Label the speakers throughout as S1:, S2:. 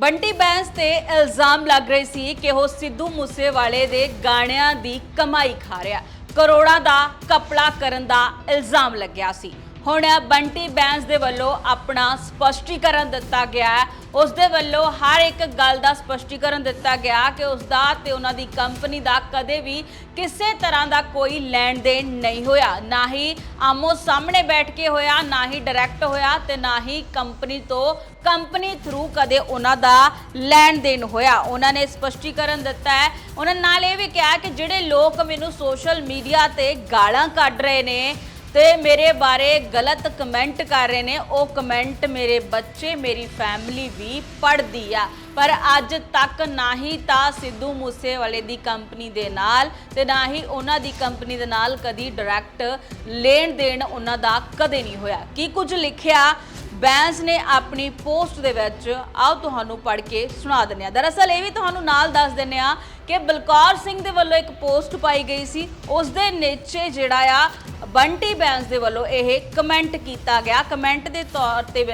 S1: ਬੰਟੀ ਬੈਂਸ ਤੇ ਇਲਜ਼ਾਮ ਲੱਗ ਰਹੇ ਸੀ ਕਿ ਉਹ ਸਿੱਧੂ ਮੂਸੇਵਾਲੇ ਦੇ ਗਾਣਿਆਂ ਦੀ ਕਮਾਈ ਖਾ ਰਿਹਾ। ਕਰੋੜਾਂ ਦਾ ਕਪੜਾ ਕਰਨ ਦਾ ਇਲਜ਼ਾਮ ਲੱਗਿਆ ਸੀ। ਹੁਣ ਬੰਟੀ ਬੈਂਸ ਦੇ ਵੱਲੋਂ ਆਪਣਾ ਸਪਸ਼ਟੀਕਰਨ ਦਿੱਤਾ ਗਿਆ ਹੈ। ਉਸ ਦੇ ਵੱਲੋਂ ਹਰ ਇੱਕ ਗੱਲ ਦਾ ਸਪਸ਼ਟੀਕਰਨ ਦਿੱਤਾ ਗਿਆ ਕਿ ਉਸ ਦਾ ਤੇ ਉਹਨਾਂ ਦੀ ਕੰਪਨੀ ਦਾ ਕਦੇ ਵੀ ਕਿਸੇ ਤਰ੍ਹਾਂ ਦਾ ਕੋਈ ਲੈਣ ਦੇਣ ਨਹੀਂ ਹੋਇਆ। ਨਾ ਹੀ ਆਮੋ ਸਾਹਮਣੇ ਬੈਠ ਕੇ ਹੋਇਆ, ਨਾ ਹੀ ਡਾਇਰੈਕਟ ਹੋਇਆ ਤੇ ਨਾ ਹੀ ਕੰਪਨੀ ਤੋਂ ਕੰਪਨੀ ਥਰੂ ਕਦੇ ਉਹਨਾਂ ਦਾ ਲੈਣ ਦੇਣ ਹੋਇਆ। ਉਹਨਾਂ ਨੇ ਸਪਸ਼ਟੀਕਰਨ ਦਿੱਤਾ ਹੈ। ਉਹਨਾਂ ਨਾਲ ਇਹ ਵੀ ਕਿਹਾ ਕਿ ਜਿਹੜੇ ਲੋਕ ਮੈਨੂੰ ਸੋਸ਼ਲ ਮੀਡੀਆ ਤੇ ਗਾਲਾਂ ਕੱਢ ਰਹੇ ਨੇ ਤੇ ਮੇਰੇ ਬਾਰੇ ਗਲਤ ਕਮੈਂਟ ਕਰ ਰਹੇ ਨੇ। ਉਹ ਕਮੈਂਟ ਮੇਰੇ ਬੱਚੇ, ਮੇਰੀ ਫੈਮਿਲੀ ਵੀ ਪੜ੍ਹਦੀ ਆ। ਪਰ ਅੱਜ ਤੱਕ ਨਾ ਹੀ ਤਾਂ ਸਿੱਧੂ ਮੂਸੇਵਾਲੇ ਦੀ ਕੰਪਨੀ ਦੇ ਨਾਲ ਤੇ ਨਾ ਹੀ ਉਹਨਾਂ ਦੀ ਕੰਪਨੀ ਦੇ ਨਾਲ ਕਦੀ ਡਾਇਰੈਕਟ ਲੈਣ ਦੇਣ ਉਹਨਾਂ ਦਾ ਕਦੇ ਨਹੀਂ ਹੋਇਆ। ਕੀ ਕੁਝ ਲਿਖਿਆ? ਬੈਂਸ ਨੇ ਆਪਣੀ ਪੋਸਟ ਦੇ ਵਿੱਚ, ਆਓ ਤੁਹਾਨੂੰ ਪੜ੍ਹ ਕੇ ਸੁਣਾ ਦਿੰਦੇ ਆ ਦਰਅਸਲ ਇਹ ਵੀ ਤੁਹਾਨੂੰ ਨਾਲ ਦੱਸ ਦਿੰਦੇ ਆ ਕਿ ਬਲਕੌਰ ਸਿੰਘ ਦੇ ਵੱਲੋਂ ਇੱਕ ਪੋਸਟ ਪਾਈ ਗਈ ਸੀ। ਉਸ ਦੇ ਨੀਚੇ ਜਿਹੜਾ ਆ ਬੰਟੀ ਬੈਂਸ ਦੇ ਵੱਲੋਂ ਇਹ ਕਮੈਂਟ ਕੀਤਾ ਗਿਆ। ਕਮੈਂਟ ਦੇ ਤੌਰ ਤੇ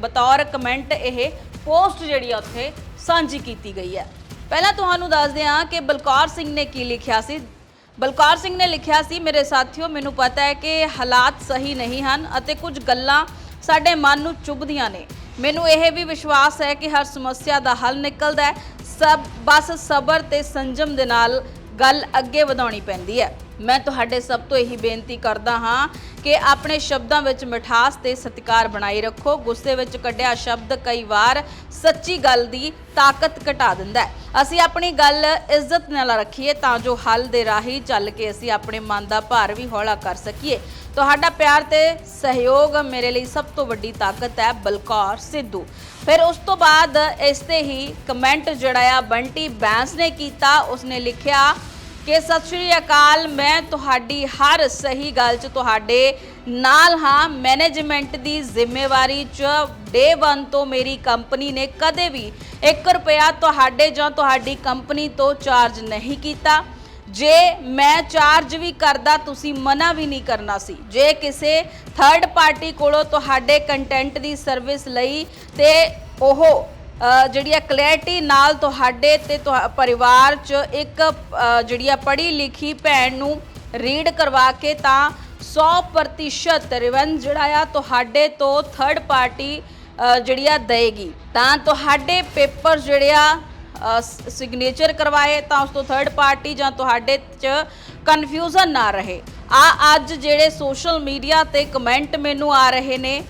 S1: ਬਤੌਰ ਕਮੈਂਟ ਇਹ ਪੋਸਟ ਜਿਹੜੀ ਆ ਉੱਥੇ ਸਾਂਝੀ ਕੀਤੀ ਗਈ ਹੈ। ਪਹਿਲਾਂ ਤੁਹਾਨੂੰ ਦੱਸਦੇ ਹਾਂ ਕਿ ਬਲਕੌਰ ਸਿੰਘ ਨੇ ਕੀ ਲਿਖਿਆ ਸੀ। ਬਲਕੌਰ ਸਿੰਘ ਨੇ ਲਿਖਿਆ ਸੀ, ਮੇਰੇ ਸਾਥੀਓ, ਮੈਨੂੰ ਪਤਾ ਹੈ ਕਿ ਹਾਲਾਤ ਸਹੀ ਨਹੀਂ ਹਨ ਅਤੇ ਕੁਝ ਗੱਲਾਂ ਸਾਡੇ ਮਨ ਨੂੰ ਚੁੱਭਦੀਆਂ ਨੇ। ਮੈਨੂੰ ਇਹ ਵੀ ਵਿਸ਼ਵਾਸ ਹੈ ਕਿ ਹਰ ਸਮੱਸਿਆ ਦਾ ਹੱਲ ਨਿਕਲਦਾ ਹੈ। ਸਭ, ਬਸ ਸਬਰ ਤੇ ਸੰਜਮ ਦੇ ਨਾਲ ਗੱਲ ਅੱਗੇ ਵਧਾਉਣੀ ਪੈਂਦੀ ਹੈ। ਮੈਂ ਤੁਹਾਡੇ ਸਭ ਤੋਂ ਇਹੀ ਬੇਨਤੀ ਕਰਦਾ ਹਾਂ ਕਿ ਆਪਣੇ ਸ਼ਬਦਾਂ ਵਿੱਚ ਮਿਠਾਸ ਤੇ ਸਤਿਕਾਰ ਬਣਾਈ ਰੱਖੋ। ਗੁੱਸੇ ਵਿੱਚ ਕੱਢਿਆ ਸ਼ਬਦ ਕਈ ਵਾਰ ਸੱਚੀ ਗੱਲ ਦੀ ਤਾਕਤ ਘਟਾ ਦਿੰਦਾ ਹੈ। ਅਸੀਂ ਆਪਣੀ ਗੱਲ ਇੱਜ਼ਤ ਨਾਲ ਰੱਖੀਏ ਤਾਂ ਜੋ ਹੱਲ ਦੇ ਰਾਹੀਂ ਚੱਲ ਕੇ ਅਸੀਂ ਆਪਣੇ ਮਨ ਦਾ ਭਾਰ ਵੀ ਹੌਲਾ ਕਰ ਸਕੀਏ। ਤੁਹਾਡਾ ਪਿਆਰ ਤੇ ਸਹਿਯੋਗ ਮੇਰੇ ਲਈ ਸਭ ਤੋਂ ਵੱਡੀ ਤਾਕਤ ਹੈ, ਬਲਕੌਰ ਸਿੱਧੂ। ਫਿਰ ਉਸ ਤੋਂ ਬਾਅਦ ਇਸ ਤੇ ਹੀ ਕਮੈਂਟ ਜਿਹੜਾ ਆ ਬੰਟੀ ਬੈਂਸ ਨੇ ਕੀਤਾ, ਉਸਨੇ ਲਿਖਿਆ ਕਿ ਸਤਿ ਸ਼੍ਰੀ ਅਕਾਲ, ਮੈਂ ਤੁਹਾਡੀ ਹਰ ਸਹੀ ਗੱਲ 'ਚ ਤੁਹਾਡੇ ਨਾਲ ਹਾਂ। ਮੈਨੇਜਮੈਂਟ ਦੀ ਜ਼ਿੰਮੇਵਾਰੀ 'ਚ ਡੇ 1 ਤੋਂ ਮੇਰੀ ਕੰਪਨੀ ਨੇ ਕਦੇ ਵੀ 1 ਰੁਪਿਆ ਤੁਹਾਡੇ ਜਾਂ ਤੁਹਾਡੀ ਕੰਪਨੀ ਤੋਂ ਚਾਰਜ ਨਹੀਂ ਕੀਤਾ। ਜੇ ਮੈਂ ਚਾਰਜ ਵੀ ਕਰਦਾ, ਤੁਸੀਂ ਮਨਾ ਵੀ ਨਹੀਂ ਕਰਨਾ ਸੀ। ਜੇ ਕਿਸੇ ਥਰਡ ਪਾਰਟੀ ਕੋਲੋਂ ਤੁਹਾਡੇ ਕੰਟੈਂਟ ਦੀ ਸਰਵਿਸ ਲਈ ਤੇ ਉਹ ਜਿਹੜੀ ਆ ਕਲੈਰਿਟੀ ਨਾਲ ਤੁਹਾਡੇ ਤੇ ਤੁਹਾ- ਪਰਿਵਾਰ 'ਚ ਇੱਕ ਜਿਹੜੀ ਆ ਪੜ੍ਹੀ ਲਿਖੀ ਭੈਣ ਨੂੰ ਰੀਡ ਕਰਵਾ ਕੇ ਤਾਂ 100% ਰਿਵੈਂਜ ਜਿਹੜਾ ਆ ਤੁਹਾਡੇ ਤੋਂ ਥਰਡ ਪਾਰਟੀ ਜਿਹੜੀ ਆ ਦੇਗੀ ਤਾਂ ਤੁਹਾਡੇ ਪੇਪਰ ਜਿਹੜੇ ਆ ਸਿਗਨੇਚਰ ਕਰਵਾਏ ਤਾਂ ਉਸ ਤੋਂ ਥਰਡ ਪਾਰਟੀ ਜਾਂ ਤੁਹਾਡੇ 'ਚ ਕਨਫਿਊਜ਼ਨ ਨਾ ਰਹੇ। ਆ ਅੱਜ ਜਿਹੜੇ ਸੋਸ਼ਲ ਮੀਡੀਆ ਤੇ ਕਮੈਂਟ ਮੈਨੂੰ ਆ ਰਹੇ ਨੇ,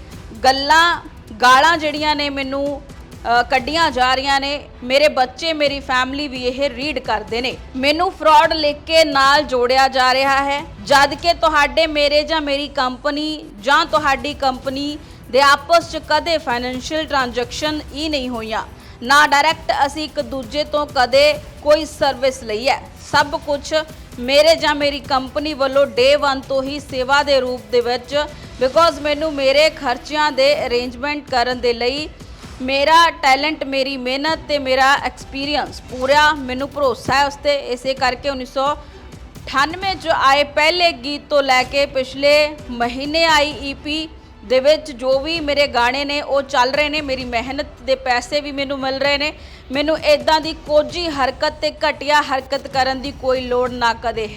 S1: ਗੱਲਾਂ, ਗਾਲਾਂ ਜਿਹੜੀਆਂ ਨੇ ਮੈਨੂੰ ਕੱਢੀਆਂ ਜਾ ਰਹੀਆਂ ਨੇ। ਮੇਰੇ ਬੱਚੇ, ਮੇਰੀ ਫੈਮਿਲੀ ਵੀ ਇਹ ਰੀਡ ਕਰਦੇ ਨੇ। ਮੈਨੂੰ ਫਰਾਡ ਲਿਖ ਕੇ ਨਾਲ ਜੋੜਿਆ ਜਾ ਰਿਹਾ ਹੈ। ਜਦ ਕਿ ਤੁਹਾਡੇ ਮੇਰੇ ਜਾਂ ਮੇਰੀ ਕੰਪਨੀ ਜਾਂ ਤੁਹਾਡੀ ਕੰਪਨੀ ਦੇ ਆਪਸ 'ਚ ਕਦੇ ਫਾਈਨੈਂਸ਼ੀਅਲ ਟ੍ਰਾਂਜੈਕਸ਼ਨ ਹੀ ਨਹੀਂ ਹੋਈਆਂ। ਨਾ ਡਾਇਰੈਕਟ ਅਸੀਂ ਇੱਕ ਦੂਜੇ ਤੋਂ ਕਦੇ ਕੋਈ ਸਰਵਿਸ ਲਈ ਹੈ। ਸਭ ਕੁਝ ਮੇਰੇ ਜਾਂ ਮੇਰੀ ਕੰਪਨੀ ਵੱਲੋਂ ਡੇ 1 ਤੋਂ ਹੀ ਸੇਵਾ ਦੇ ਰੂਪ ਦੇ ਵਿੱਚ ਬਿਕੋਜ਼ ਮੈਨੂੰ ਮੇਰੇ ਖਰਚਿਆਂ ਦੇ ਅਰੇਂਜਮੈਂਟ ਕਰਨ ਦੇ ਲਈ ਮੇਰਾ ਟੈਲੈਂਟ, ਮੇਰੀ ਮਿਹਨਤ ਤੇ ਮੇਰਾ ਐਕਸਪੀਰੀਅੰਸ ਪੂਰਾ ਮੈਨੂੰ ਭਰੋਸਾ ਹੈ ਉਸ ਤੇ ਇਸੇ ਕਰਕੇ 1998 ਚ ਆਏ ਪਹਿਲੇ ਗੀਤ ਤੋਂ ਲੈ ਕੇ ਪਿਛਲੇ ਮਹੀਨੇ ਆਈ ਈਪੀ ਦੇ ਵਿੱਚ ਜੋ ਵੀ ਮੇਰੇ ਗਾਣੇ ਨੇ, ਉਹ ਚੱਲ ਰਹੇ ਨੇ। ਮੇਰੀ ਮਿਹਨਤ ਦੇ ਪੈਸੇ ਵੀ ਮੈਨੂੰ ਮਿਲ ਰਹੇ ਨੇ। ਮੈਨੂੰ ਇਦਾਂ ਦੀ ਕੋਝੀ ਹਰਕਤ ਤੇ ਘਟੀਆ ਹਰਕਤ ਕਰਨ ਦੀ ਕੋਈ ਲੋੜ ਨਾ ਕਦੇ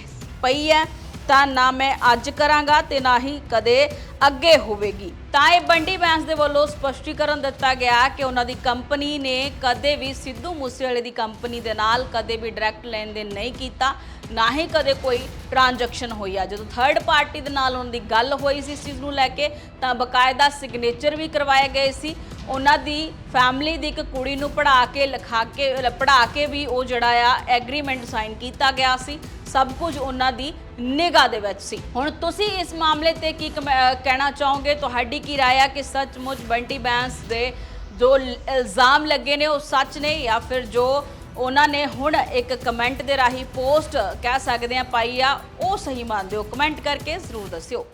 S1: ਪਈ ਹੈ। ਤਾਂ ਨਾ ਮੈਂ ਅੱਜ ਕਰਾਂਗਾ ਤੇ ਨਾ ਹੀ ਕਦੇ ਅੱਗੇ ਹੋਵੇਗੀ। ਤਾਂ ਇਹ ਬੰਡੀ ਬੈਂਸ ਦੇ ਵੱਲੋਂ ਸਪਸ਼ਟੀਕਰਨ ਦਿੱਤਾ ਗਿਆ ਕਿ ਉਹਨਾਂ ਦੀ ਕੰਪਨੀ ਨੇ ਕਦੇ ਵੀ ਸਿੱਧੂ ਮੂਸੇਵਾਲੇ ਦੀ ਕੰਪਨੀ ਦੇ ਨਾਲ ਕਦੇ ਵੀ ਡਾਇਰੈਕਟ ਲੈਣ ਦੇਣ ਨਹੀਂ ਕੀਤਾ, ਨਾ ਹੀ ਕਦੇ ਕੋਈ ਟ੍ਰਾਂਜੈਕਸ਼ਨ ਹੋਈ ਆ। ਜਦੋਂ ਥਰਡ ਪਾਰਟੀ ਦੇ ਨਾਲ ਉਹਨਾਂ ਦੀ ਗੱਲ ਹੋਈ ਸੀ ਇਸ ਚੀਜ਼ ਨੂੰ ਲੈ ਕੇ, ਤਾਂ ਬਕਾਇਦਾ ਸਿਗਨੇਚਰ ਵੀ ਕਰਵਾਏ ਗਏ ਸੀ। ਉਹਨਾਂ ਦੀ ਫੈਮਿਲੀ ਦੀ ਇੱਕ ਕੁੜੀ ਨੂੰ ਪੜਾ ਕੇ, ਲਿਖਾ ਕੇ ਪੜਾ ਕੇ ਵੀ ਉਹ ਜਿਹੜਾ ਆ ਐਗਰੀਮੈਂਟ ਸਾਈਨ ਕੀਤਾ ਗਿਆ ਸੀ। ਸਭ ਕੁਝ ਉਹਨਾਂ ਦੀ ਨਿਗਾਹ ਦੇ ਵਿੱਚ ਸੀ। ਹੁਣ ਤੁਸੀਂ ਇਸ ਮਾਮਲੇ ਤੇ ਕੀ ਕਮੈ- ਕਹਿਣਾ ਚਾਹੋਗੇ? ਤੁਹਾਡੀ ਕੀ ਰਾਏ ਆ ਕਿ ਸੱਚਮੁੱਚ ਬੰਟੀ ਬੈਂਸ ਦੇ ਜੋ ਇਲਜ਼ਾਮ ਲੱਗੇ ਨੇ ਉਹ ਸੱਚ ਨੇ ਜਾਂ ਫਿਰ ਜੋ ਉਹਨਾਂ ਨੇ ਹੁਣ ਇੱਕ ਕਮੈਂਟ ਦੇ ਰਾਹੀਂ ਪੋਸਟ ਕਹਿ ਸਕਦੇ ਆ, ਪਾਈ ਆ, ਉਹ ਸਹੀ ਮੰਨਦੇ ਹੋ? ਕਮੈਂਟ ਕਰਕੇ ਜ਼ਰੂਰ ਦੱਸਿਓ।